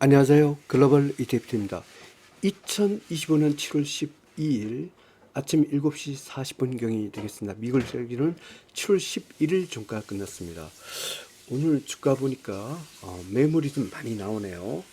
안녕하세요. 글로벌 이테프트입니다. 2025년 7월 12일 아침 7시 40분경이 되겠습니다. 미국 시기는 7월 11일 종가가 끝났습니다. 오늘 주가 보니까 어, 매물이 좀 많이 나오네요.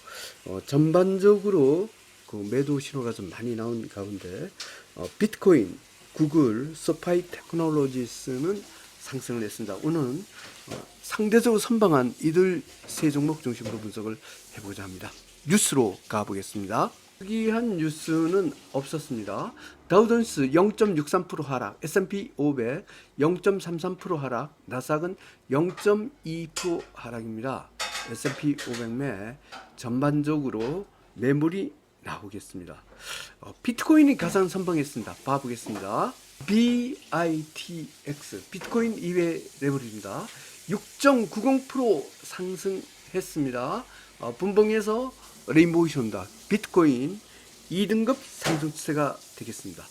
어, 전반적으로 그 매도 신호가 좀 많이 나온 가운데 어, 비트코인, 구글, 소파이 테크놀로지스는 상승을 했습니다. 오늘은 어, 상대적으로 선방한 이들 세 종목 중심으로 분석을 해보자 합니다. 뉴스로 가보겠습니다. 특이한 뉴스는 없었습니다. 다우존스 0.63% 하락, S&P 500 0.33% 하락, 나스닥은 0.2% 하락입니다. S&P 500매 전반적으로 매물이 나오겠습니다. 어, 비트코인이 가장 선방했습니다. 봐보겠습니다. BITX 비트코인 2회 레버리입니다. 6.90% 상승했습니다. 어, 분봉에서 레인보우 쇼입니다. 비트코인 2등급 상승 추세가 되겠습니다.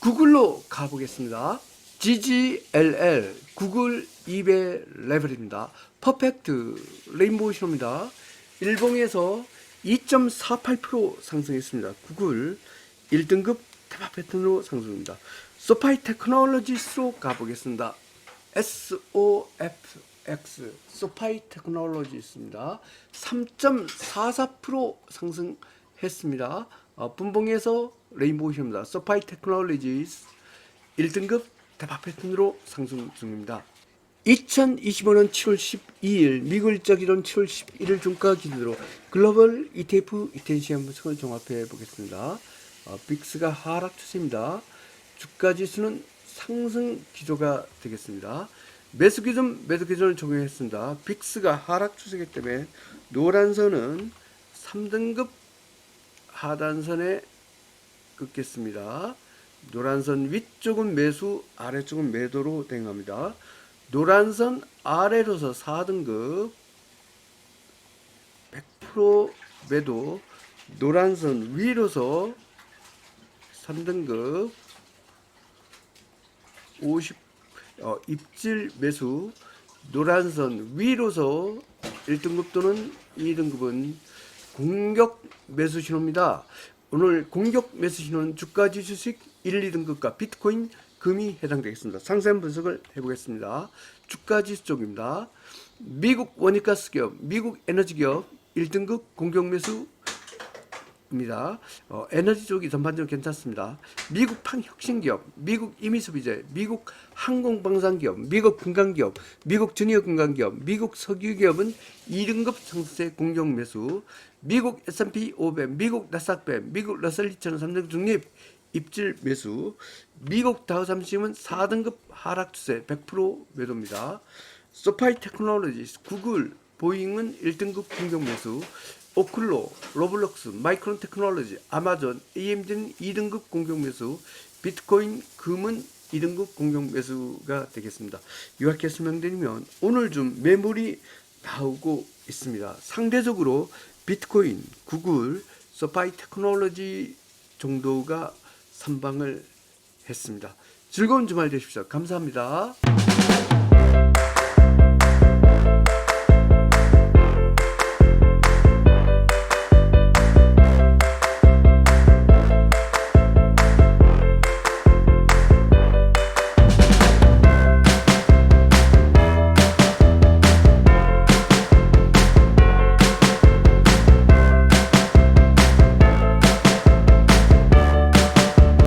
구글로 가보겠습니다. GGLL 구글 2배 레벨입니다. 퍼펙트 레인보우 쇼입니다. 일봉에서 2.48% 상승했습니다. 구글 1등급 대박 패턴으로 상승입니다. 소파이 테크놀로지스로 가보겠습니다. SOFX 소파이 테크놀로지스입니다. 3.44% 상승했습니다. 어, 분봉에서 레인보우 쇼입니다. 소파이 테크놀로지스 1등급 대박 패턴으로 상승 중입니다. 2025년 7월 12일 미국 일적 이론 7월 11일 종가 기준으로 글로벌 ETF 이텐시엄 분석을 종합해 보겠습니다. 어, 빅스가 하락 추세입니다. 주가 지수는 상승 기조가 되겠습니다. 매수 기준 매도 기준을 적용했습니다. 빅스가 하락 추세이기 때문에 노란 선은 3등급 하단선에 긋겠습니다. 노란선 위쪽은 매수, 아래쪽은 매도로 대응합니다. 노란선 아래로서 4등급 100% 매도, 노란선 위로서 3등급 50 어, 입질 매수, 노란선 위로서 1등급 또는 2등급은 공격 매수 신호입니다. 오늘 공격 매수 신호는 주가 지수식 1, 2등급과 비트코인, 금이 해당되겠습니다. 상세한 분석을 해보겠습니다. 주가 지수 쪽입니다. 미국 원유가스 기업, 미국 에너지 기업 1등급 공격 매수 입니다. 어, 에너지 쪽이 전반적으로 괜찮습니다. 미국 팡혁신기업, 미국 이미소비재, 미국 항공방산기업, 미국 금강기업, 미국 주니어 금강기업, 미국 석유기업은 2등급 상승세 공격 매수, 미국 S&P 500, 미국 나스닥100, 미국 러셀 2000 3등급 중립 입질 매수, 미국 다우삼심은 4등급 하락 추세 100% 매도입니다. 소파이 테크놀로지, 구글, 보잉은 1등급 공격 매수, 오클로, 로블록스, 마이크론 테크놀로지, 아마존, AMD는 2등급 공격 매수, 비트코인, 금은 2등급 공격 매수가 되겠습니다. 이렇게 설명드리면 오늘 좀 매물이 나오고 있습니다. 상대적으로 비트코인, 구글, 소파이 테크놀로지 정도가 선방을 했습니다. 즐거운 주말 되십시오. 감사합니다.